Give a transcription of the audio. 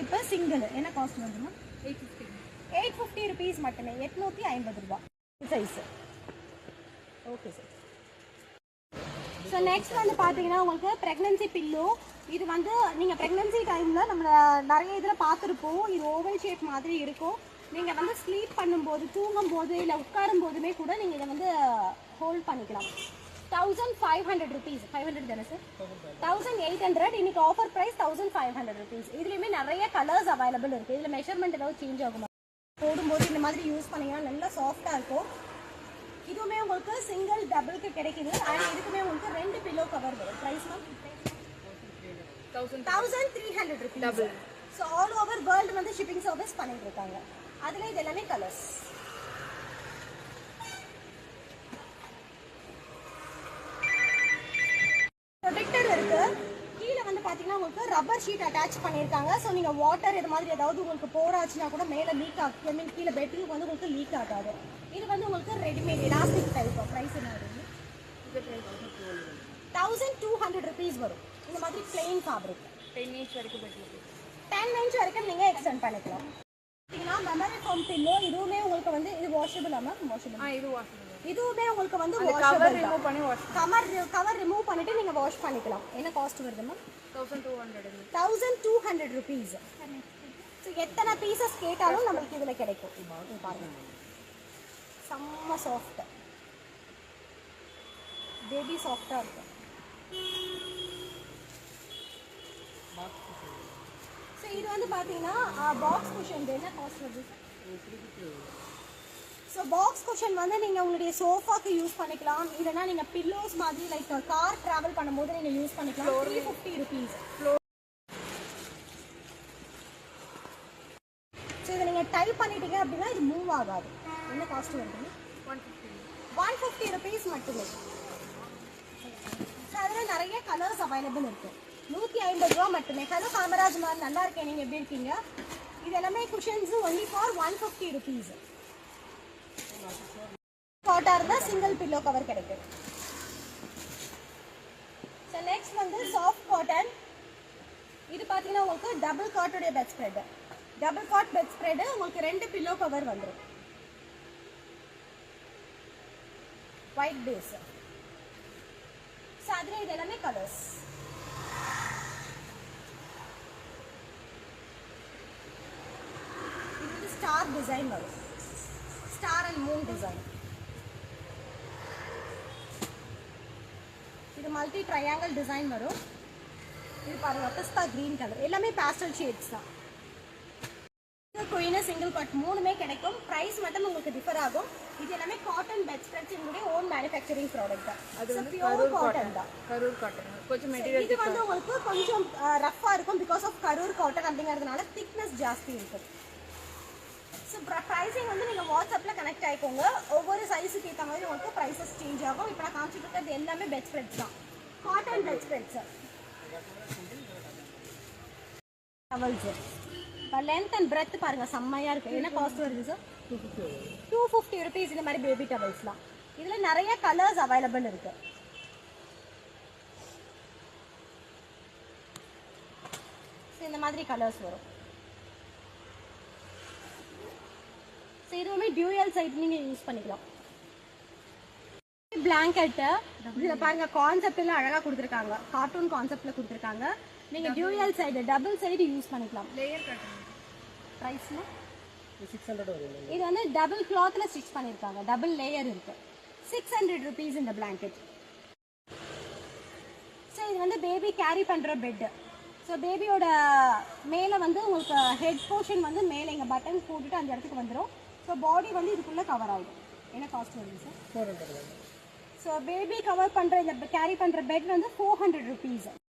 இப்போ சிங்கிள் என்ன காஸ்ட் வந்துமா eight fifty eight fifty rupees மட்டுமே. எட்நூற்றி ஐம்பது ரூபா. Size okay sir so next வந்து பார்த்தீங்கன்னா உங்களுக்கு ப்ரெக்னன்சி பில்லோ இது வந்து நீங்கள் ப்ரெக்னன்சி டைமில் நம்ம நிறைய இதில் பார்த்துருப்போம். இது ஓவல் ஷேப் மாதிரி இருக்கும். நீங்கள் வந்து ஸ்லீப் பண்ணும்போது தூங்கும் போது இல்லை உட்காரும் போதுமே கூட நீங்கள் இதை வந்து ஹோல்ட் பண்ணிக்கலாம். Thousand five hundred rupees five hundred தானே சார் தௌசண்ட் எயிட் ஹண்ட்ரட் இன்னைக்கு offer price thousand five hundred rupees இதுலேயுமே நிறைய கலர்ஸ் அவைலபிள் இருக்குது இதில் மெஷர்மெண்ட் ஏதாவது சேஞ்ச் ஆகுமா? போடும்போது இந்த மாதிரி யூஸ் பண்ணீங்கன்னா நல்லா சாஃப்டாக இருக்கும். இதுவுமே உங்களுக்கு சிங்கிள் டபுளுக்கு கிடைக்குது. அண்ட் இதுக்குமே உங்களுக்கு ரெண்டு பில்லோ கவர் வரும். Price ma'am thousand three hundred rupees Double. So all over world வந்து ஷிப்பிங் சர்வீஸ் பண்ணிட்டு இருக்காங்க. அதில் இது எல்லாமே கலர்ஸ் ப்ரொடெக்டர் இருக்கு கீழே வந்து பார்த்தீங்கன்னா உங்களுக்கு ரப்பர் ஷீட் அட்டாச் பண்ணியிருக்காங்க ஸோ நீங்கள் வாட்டர் இது மாதிரி ஏதாவது உங்களுக்கு போராச்சுன்னா கூட மேலே லீக் ஆகும் ஐ மீன் கீழே பெட்ரூம் வந்து உங்களுக்கு லீக் ஆகாது. இது வந்து உங்களுக்கு ரெடிமேட் எலாஸ்டிக் டைப் ப்ரைஸ் என்ன வருது தௌசண்ட் டூ ஹண்ட்ரட் ருபீஸ் வரும். இந்த மாதிரி பிளெயின் ஃபேப்ரிக் டென் இன்ச் வரைக்கும் டென் இன்ச் வரைக்கும் நீங்கள் எக்ஸ்டெண்ட் பண்ணிக்கலாம். பார்த்தீங்கன்னா மெமரி ஃபோம் பில்லோ இதுவுமே உங்களுக்கு வந்து இது வாஷபிள் மேம் வாஷபிள் ஆ இது வாஷ் பண்ணுங்க இதுவுமே உங்களுக்கு வந்து கவர் ரிமூவ் பண்ணி வாஷ் கவர் கவர் ரிமூவ் பண்ணிட்டு நீங்கள் வாஷ் பண்ணிக்கலாம். என்ன காஸ்ட் வருது ma'am thousand two hundred thousand two hundred rupees so எத்தனை பீசஸ் கேட்டாலும் நம்மளுக்கு இதில் கிடைக்கும். பாருங்க. செம்ம சாஃப்ட் பேபி சாஃப்டாக இருக்கும். ஸோ இது வந்து பார்த்தீங்கன்னா பாக்ஸ் குஷன் என்ன காஸ்ட் வருது? பாக்ஸ் குஷன் வந்து நீங்கள் உங்களுடைய சோஃபாக்கு யூஸ் பண்ணிக்கலாம். இல்லைன்னா நீங்கள் பில்லோஸ் மாதிரி லைக் கார் ட்ராவல் பண்ணும்போது நீங்கள் யூஸ் பண்ணிக்கலாம். த்ரீ ஃபிஃப்டி ருபீஸ் ஸோ இதை நீங்கள் டைப் பண்ணிட்டீங்க அப்படின்னா இது மூவ் ஆகாது. என்ன காஸ்ட் வருது? One fifty one fifty rupees மட்டுமே. ஸோ அதில் நிறைய கலர்ஸ் அவைலபிள் இருக்கு. நூற்றி ஐம்பது ரூபா மட்டுமே. ஹலோ காமராஜ் மாதிரி நல்லா இருக்கேன். நீங்கள் எப்படி இருக்கீங்க? இது எல்லாமே cushions only for one fifty rupees காட்டாக இருந்தால் சிங்கிள் பில்லோ கவர் கிடைக்கும். ஸோ நெக்ஸ்ட் வந்து சாஃப்ட் காட்டன் இது பார்த்தீங்கன்னா உங்களுக்கு double காட்டுடைய bed spread double cot bed spread உங்களுக்கு ரெண்டு பில்லோ கவர் வந்துடும் ஒயிட் பேஸ் ஸோ அதில் இது எல்லாமே கலர்ஸ் இது வந்து ஸ்டார் டிசைன் வரும். ஸ்டார் அண்ட் மூன் டிசைன் இது மல்டி ட்ரையாங்கிள் டிசைன் வரும். இது பாருங்க பிஸ்தா கிரீன் கலர் எல்லாமே பேஸ்டல் ஷேட்ஸ் தான். குயின சிங்கிள் காட் மூணுமே கிடைக்கும். பிரைஸ் மட்டும் உங்களுக்கு டிஃபர் ஆகும். இது எல்லாமே காட்டன் பெட் ஸ்ப்ரெட்ஸ் எங்களுடைய ஓன் மேனுஃபேக்சரிங் ப்ராடக்ட் தான். அது வந்து பியூர் கரூர் காட்டன் தான். கரூர் காட்டன் கொஞ்சம் இது வந்து உங்களுக்கு கொஞ்சம் ரஃப்பாக இருக்கும். பிகாஸ் ஆஃப் கரூர் காட்டன் அப்படிங்கிறதுனால திக்னஸ் ஜாஸ்தி இருக்கும். ஸோ ப்ரைஸிங் வந்து நீங்கள் வாட்ஸ்அப்பில் கனெக்ட் ஆகிக்கோங்க ஒவ்வொரு சைஸுக்கு ஏற்ற மாதிரி உங்களுக்கு ப்ரைஸஸ் சேஞ்ச் ஆகும். இப்போ நான் காமிச்சிட்டு இருக்கிறது எல்லாமே பெட் ஸ்ப்ரெட்ஸ் தான். காட்டன் பெட் ஸ்ப்ரெட்ஸ் டவல்ஸ் இப்போ லென்த் அண்ட் பிரெத் பாருங்கள் செம்மையாக இருக்குது என்ன காஸ்ட் வருது சார் டூ ஃபிஃப்டி ருபீஸ் இந்த மாதிரி பேபி டவல்ஸ்லாம் இதில் நிறைய கலர்ஸ் அவைலபிள் இருக்குது இந்த மாதிரி கலர்ஸ் வரும். ஸோ இதுவுமே டியூயல் சைட் நீங்கள் யூஸ் பண்ணிக்கலாம். பிளாங்கெட்டு இதில் பாருங்க கான்செப்ட் எல்லாம் அழகாக கொடுத்துருக்காங்க. கார்ட்டூன் கான்செப்டில் கொடுத்துருக்காங்க. நீங்கள் dual side double side use பண்ணிக்கலாம். லேயர் ப்ரைஸ்னா இது வந்து டபுள் கிளாத்தில் ஸ்டிச் பண்ணியிருக்காங்க டபுள் லேயர் இருக்கு. சிக்ஸ் ஹண்ட்ரட் ருபீஸ் இந்த பிளாங்கெட் ஸோ இது வந்து பேபி கேரி பண்ணுற பெட்டு ஸோ பேபியோட மேலே வந்து உங்களுக்கு ஹெட் போர்ஷன் வந்து மேலே இங்கே பட்டன் போட்டுட்டு அந்த இடத்துக்கு வந்துடும் ஸோ பாடி வந்து இதுக்குள்ளே கவர் ஆகிடும் என்ன காஸ்ட் வருது sir four hundred so baby cover பண்ணுற இந்த கேரி பண்ணுற பெட் வந்து ஃபோர் ஹண்ட்ரட் ருபீஸ்